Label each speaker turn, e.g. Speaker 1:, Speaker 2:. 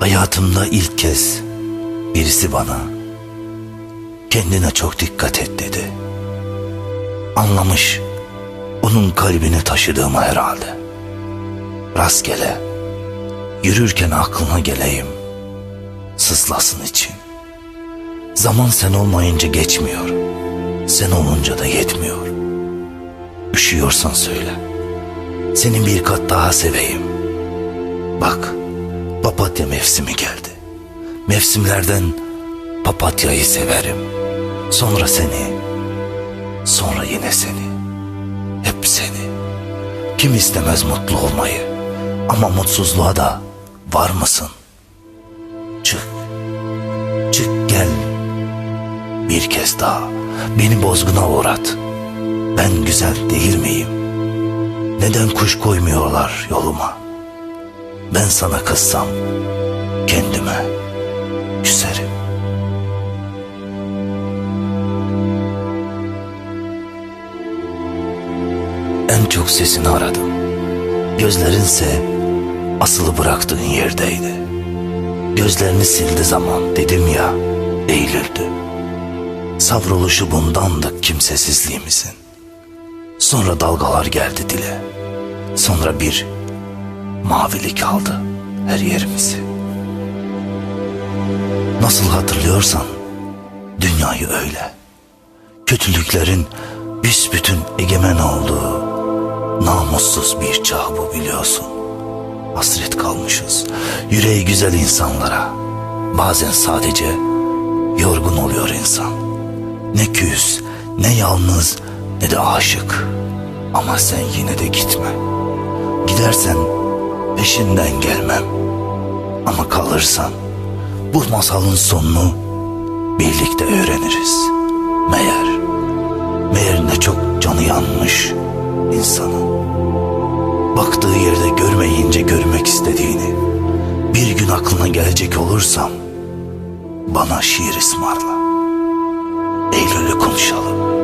Speaker 1: Hayatımda ilk kez birisi bana kendine çok dikkat et dedi. Anlamış onun kalbini taşıdığımı herhalde. Rastgele yürürken aklına geleyim sızlasın için. Zaman sen olmayınca geçmiyor. Sen olunca da yetmiyor. Üşüyorsan söyle. Seni bir kat daha seveyim. Bak, papatya mevsimi geldi. Mevsimlerden papatyayı severim. Sonra seni, sonra yine seni. Hep seni. Kim istemez mutlu olmayı? Ama mutsuzluğa da var mısın? Çık, çık gel. Bir kez daha beni bozguna uğrat. Ben güzel değil miyim? Neden kuş koymuyorlar yoluma? Ben sana kızsam kendime küserim. En çok sesini aradım. Gözlerinse asılı bıraktığın yerdeydi. Gözlerini sildi zaman dedim ya eğilirdi. Savruluşu bundandı kimsesizliğimizin. Sonra dalgalar geldi dile. Sonra bir mavilik aldı her yerimizi. Nasıl hatırlıyorsan dünyayı öyle. Kötülüklerin büsbütün egemen olduğu namussuz bir çağ bu biliyorsun. Hasret kalmışız yüreği güzel insanlara. Bazen sadece yorgun oluyor insan. Ne küs, ne yalnız, ne de aşık. Ama sen yine de gitme. Gidersen peşinden gelmem. Ama kalırsan bu masalın sonunu birlikte öğreniriz. Meğer, meğer ne çok canı yanmış insanın. Baktığı yerde görmeyince görmek istediğini bir gün aklına gelecek olursam bana şiir ısmarla. Eylül'ü konuşalım.